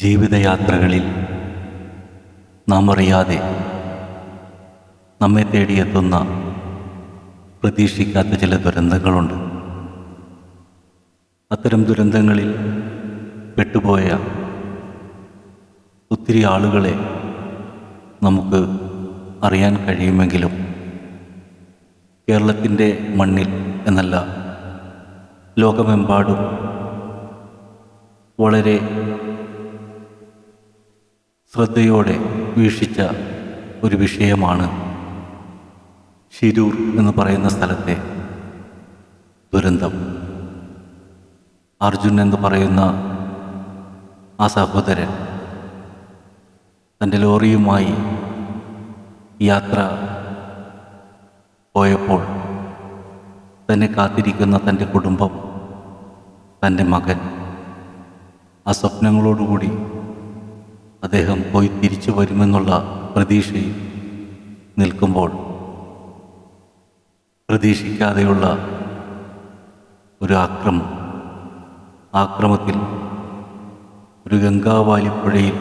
ജീവിതയാത്രകളിൽ നാം അറിയാതെ നമ്മെ തേടിയെത്തുന്ന പ്രതീക്ഷിക്കാത്ത ചില ദുരന്തങ്ങളുണ്ട്. അത്തരം ദുരന്തങ്ങളിൽ പെട്ടുപോയ ഒത്തിരി ആളുകളെ നമുക്ക് അറിയാൻ കഴിയുമെങ്കിലും കേരളത്തിന്റെ മണ്ണിൽ എന്നല്ല ലോകമെമ്പാടും വളരെ ശ്രദ്ധയോടെ വീക്ഷിച്ച ഒരു വിഷയമാണ് ശിരൂർ എന്ന് പറയുന്ന സ്ഥലത്തെ ദുരന്തം. അർജുൻ എന്ന് പറയുന്ന ആ സഹോദരൻ തന്റെ ലോറിയുമായി യാത്ര പോയപ്പോൾ തന്നെ കാത്തിരിക്കുന്ന തന്റെ കുടുംബം തന്റെ മകൻ ആ സ്വപ്നങ്ങളോടുകൂടി അദ്ദേഹം പോയി തിരിച്ചു വരുമെന്നുള്ള പ്രതീക്ഷയിൽ നിൽക്കുമ്പോൾ പ്രതീക്ഷിക്കാതെയുള്ള ഒരു ആക്രമം. ആക്രമത്തിൽ ഒരു ഗംഗാവാലിപ്പുഴയിൽ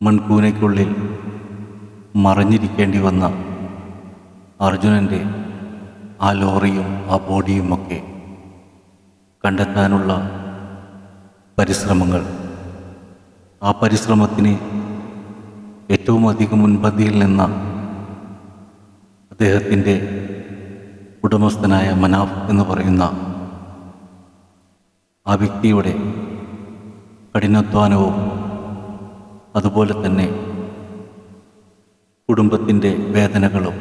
മൺകൂനയ്ക്കുള്ളിൽ മറഞ്ഞിരിക്കേണ്ടി വന്ന അർജുനന്റെ ആ ലോറിയും ആ ബോഡിയുമൊക്കെ കണ്ടെത്താനുള്ള പരിശ്രമങ്ങൾ ആ പരിശ്രമത്തിന് ഏറ്റവും അധികം മുൻപന്തിയിൽ നിന്ന അദ്ദേഹത്തിന്റെ ഉടമസ്ഥനായ മനാഫ് എന്ന് പറയുന്ന ആ വ്യക്തിയുടെ കഠിനാധ്വാനവും അതുപോലെ തന്നെ കുടുംബത്തിന്റെ വേദനകളും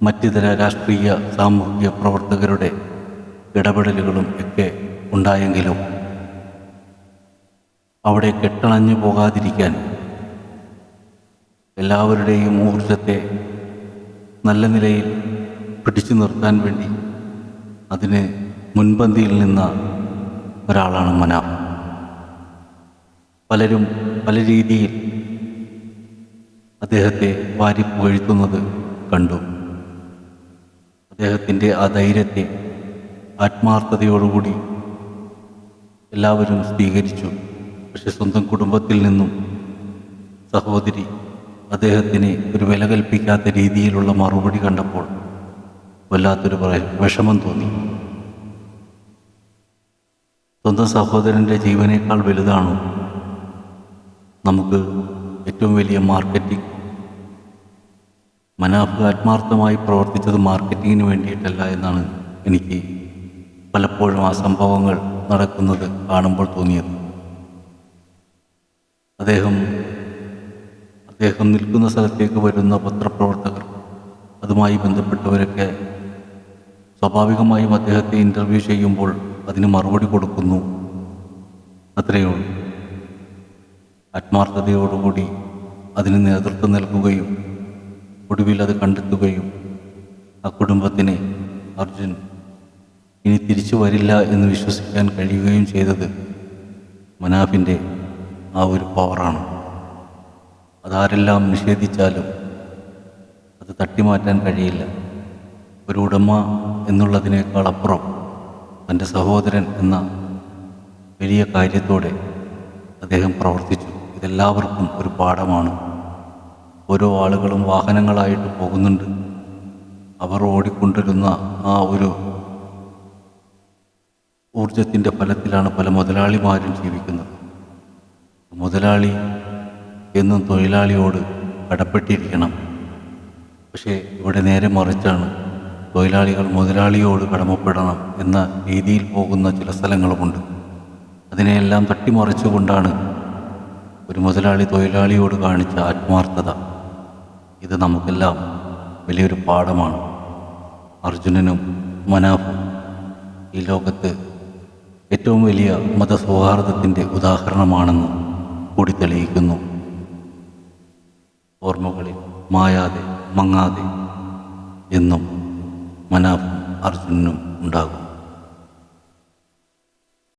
മറ്റിതര രാഷ്ട്രീയ സാമൂഹിക പ്രവർത്തകരുടെ ഇടപെടലുകളും ഒക്കെ ഉണ്ടായെങ്കിലും അവിടെ കെട്ടളഞ്ഞു പോകാതിരിക്കാൻ. എല്ലാവരുടെയും ഊർജത്തെ നല്ല നിലയിൽ പിടിച്ചു നിർത്താൻ വേണ്ടി അതിന് മുൻപന്തിയിൽ നിന്ന ഒരാളാണ് മന. പലരും പല രീതിയിൽ അദ്ദേഹത്തെ വാരി പുകഴ്ത്തുന്നത് കണ്ടു. അദ്ദേഹത്തിന്റെ ആ ധൈര്യത്തെ ആത്മാർത്ഥതയോടുകൂടി എല്ലാവരും സ്വീകരിച്ചു. പക്ഷെ സ്വന്തം കുടുംബത്തിൽ നിന്നും സഹോദരി അദ്ദേഹത്തിന് ഒരു വില കൽപ്പിക്കാത്ത രീതിയിലുള്ള മറുപടി കണ്ടപ്പോൾ വല്ലാത്തൊരു വിഷമം തോന്നി. സ്വന്തം സഹോദരന്റെ ജീവനേക്കാൾ വലുതാണോ? നമുക്ക് ഏറ്റവും വലിയ മാർക്കറ്റിംഗ് മനാഫ് ആത്മാർത്ഥമായി പ്രവർത്തിച്ചത് മാർക്കറ്റിങ്ങിന് വേണ്ടിയിട്ടല്ല എന്നാണ് എനിക്ക് പലപ്പോഴും ആ സംഭവങ്ങൾ നടക്കുന്നത് കാണുമ്പോൾ തോന്നിയത്. അദ്ദേഹം അദ്ദേഹം നിൽക്കുന്ന സ്ഥലത്തേക്ക് വരുന്ന പത്രപ്രവർത്തകർ അതുമായി ബന്ധപ്പെട്ടവരൊക്കെ സ്വാഭാവികമായും അദ്ദേഹത്തെ ഇന്റർവ്യൂ ചെയ്യുമ്പോൾ അതിന് മറുപടി കൊടുക്കുന്നു. അത്രയേ ഉള്ളൂ. ആത്മാർത്ഥതയോടുകൂടി അതിന് നേതൃത്വം നൽകുകയും ഒടുവിൽ അത് കണ്ടെത്തുകയും ആ കുടുംബത്തിന് അർജുൻ ഇനി തിരിച്ചു വരില്ല എന്ന് വിശ്വസിക്കാൻ കഴിയുകയും ചെയ്തത് മനാഫിന്റെ ആ ഒരു പവറാണ് അതാരെല്ലാം നിഷേധിച്ചാലും അത് തട്ടിമാറ്റാൻ കഴിയില്ല. ഒരു ഉടമ എന്നുള്ളതിനേക്കാൾ അപ്പുറം തന്റെ സഹോദരൻ എന്ന വലിയ കാര്യത്തോടെ അദ്ദേഹം പ്രവർത്തിച്ചു. ഇതെല്ലാവർക്കും ഒരു പാഠമാണ്. ഓരോ ആളുകളും വാഹനങ്ങളായിട്ട് പോകുന്നുണ്ട്. അവർ ഓടിക്കൊണ്ടിരുന്ന ആ ഒരു ഊർജത്തിന്റെ ഫലത്തിലാണ് പല മുതലാളിമാരും ജീവിക്കുന്നത്. മുതലാളി എന്നും തൊഴിലാളിയോട് കടപ്പെട്ടിരിക്കണം. പക്ഷേ ഇവിടെ നേരെ മറിച്ചാണ് തൊഴിലാളികൾ മുതലാളിയോട് കടമപ്പെടണം എന്ന രീതിയിൽ പോകുന്ന ചില സ്ഥലങ്ങളുമുണ്ട്. അതിനെയെല്ലാം തട്ടിമറിച്ചുകൊണ്ടാണ് ഒരു മുതലാളി തൊഴിലാളിയോട് കാണിച്ച ആത്മാർത്ഥത. ഇത് നമുക്കെല്ലാം വലിയൊരു പാഠമാണ്. അർജുനനും മനാഫും ഈ ലോകത്ത് ഏറ്റവും വലിയ മതസൗഹാർദ്ദത്തിന്റെ ഉദാഹരണമാണെന്ന് കൂടി തെളിയിക്കുന്നു. ഓർമ്മകളിൽ മായാതെ മങ്ങാതെ എന്നും മനാഫും അർജുനനും ഉണ്ടാകും.